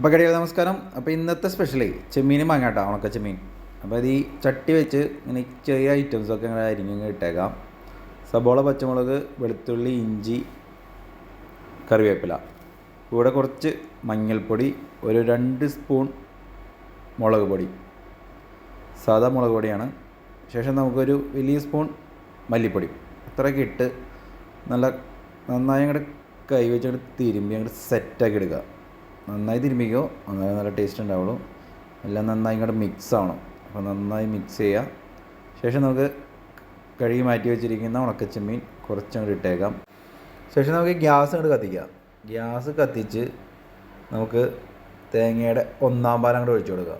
അപ്പോൾ നമസ്കാരം. അപ്പോൾ ഇന്നത്തെ സ്പെഷ്യലേ ചെമ്മീൻ കേട്ടോ ഉണക്ക ചെമ്മീൻ അപ്പോൾ അത് ഈ ചട്ടി വെച്ച് ഇങ്ങനെ ചെറിയ ഐറ്റംസൊക്കെ ഇങ്ങനെ അരിഞ്ഞ് ഇട്ടേക്കാം. സബോള പച്ചമുളക് വെളുത്തുള്ളി ഇഞ്ചി കറിവേപ്പില. കൂടെ കുറച്ച് മഞ്ഞൾപ്പൊടി ഒരു രണ്ട് സ്പൂൺ മുളക് പൊടി. സാധാ മുളക് പൊടിയാണ്. ശേഷം നമുക്കൊരു വലിയ സ്പൂൺ മല്ലിപ്പൊടി. ഇത്രയൊക്കെ ഇട്ട് നല്ല നന്നായി അങ്ങോട്ട് കൈ വെച്ച് തിരുമ്പി അങ്ങോട്ട് സെറ്റാക്കി എടുക്കുക. നന്നായി തിരുമ്പിക്കോ അങ്ങനെ നല്ല ടേസ്റ്റ് ഉണ്ടാവുള്ളൂ. എല്ലാം നന്നായി ഇങ്ങോട്ട് മിക്സ് ആവണം. അപ്പോൾ നന്നായി മിക്സ് ചെയ്യുക ശേഷം നമുക്ക് കഴുകി മാറ്റി വെച്ചിരിക്കുന്ന ഉണക്കച്ചെമ്മീൻ കുറച്ചങ്ങോട്ട് ഇട്ടേക്കാം. ശേഷം നമുക്ക് ഗ്യാസ് അങ്ങോട്ട് കത്തിക്കാം. ഗ്യാസ് കത്തിച്ച് നമുക്ക് തേങ്ങയുടെ ഒന്നാം പാലം അങ്ങോട്ട് ഒഴിച്ചു കൊടുക്കുക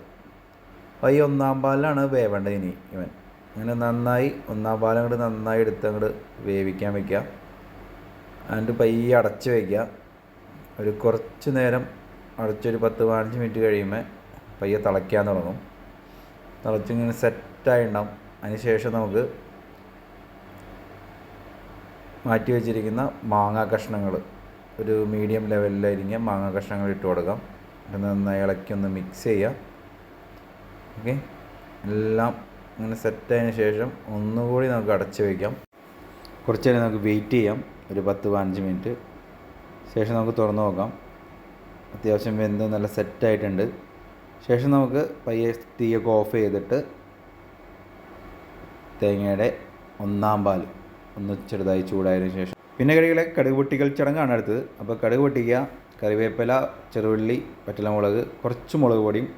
അപ്പോൾ ഈ ഒന്നാം പാലിലാണ് വേവേണ്ടത് ഇനി ഇവൻ. അങ്ങനെ നന്നായി ഒന്നാം പാലം അങ്ങോട്ട് നന്നായി എടുത്ത് അങ്ങോട്ട് വേവിക്കാൻ വയ്ക്കുക എന്നിട്ട് പയ്യെ അടച്ച് വയ്ക്കുക ഒരു കുറച്ച് നേരം അടച്ചൊരു പത്ത് പതിനഞ്ച് മിനിറ്റ് കഴിയുമ്പോൾ പയ്യെ തിളയ്ക്കാൻ തുടങ്ങും. തിളച്ചിങ്ങനെ സെറ്റായി ഉണ്ടാവും അതിന് ശേഷം നമുക്ക് മാറ്റി വെച്ചിരിക്കുന്ന മാങ്ങാ കഷ്ണങ്ങൾ ഒരു മീഡിയം ലെവലിലരിഞ്ഞ മാങ്ങാ കഷ്ണങ്ങൾ ഇട്ട് കൊടുക്കാം. എന്നിട്ട് നന്നായി ഇളക്കി ഒന്ന് മിക്സ് ചെയ്യുക ഓക്കെ എല്ലാം ഇങ്ങനെ സെറ്റായതിന് ശേഷം ഒന്നുകൂടി നമുക്ക് അടച്ച് വയ്ക്കാം കുറച്ച് നേരം നമുക്ക് വെയിറ്റ് ചെയ്യാം. ഒരു പത്ത് പതിനഞ്ച് മിനിറ്റ്. ശേഷം നമുക്ക് തുറന്ന് നോക്കാം. അത്യാവശ്യം വെന്ത് നല്ല സെറ്റായിട്ടുണ്ട്. ശേഷം നമുക്ക് പയ്യെ തീയൊക്കെ ഓഫ് ചെയ്തിട്ട് തേങ്ങയുടെ ഒന്നാം പാൽ ഒന്ന് ചെറുതായി ചൂടായതിനു ശേഷം. പിന്നെ കറികളെ കടുക് പൊട്ടിക്കൽ ചടങ്ങാണ് അടുത്തത്. അപ്പോൾ കടുക് പൊട്ടിക്കുക കറിവേപ്പില ചെറുവള്ളി പറ്റലമുളക് കുറച്ച് മുളക് പൊടിയും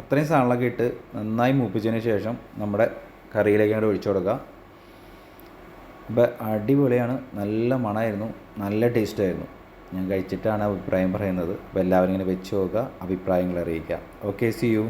അത്രയും സാധനങ്ങളൊക്കെ ഇട്ട് നന്നായി മൂപ്പിച്ചതിന് ശേഷം നമ്മുടെ കറിയിലേക്ക് അങ്ങോട്ട് ഒഴിച്ചു കൊടുക്കുക. അപ്പോൾ അടിപൊളിയാണ്. നല്ല മണമായിരുന്നു. നല്ല ടേസ്റ്റായിരുന്നു. ഞാൻ കഴിച്ചിട്ടാണ് അഭിപ്രായം പറയുന്നത്. അപ്പോൾ എല്ലാവരും ഇങ്ങനെ വെച്ച് നോക്കുക അഭിപ്രായങ്ങൾ അറിയിക്കുക. Okay C U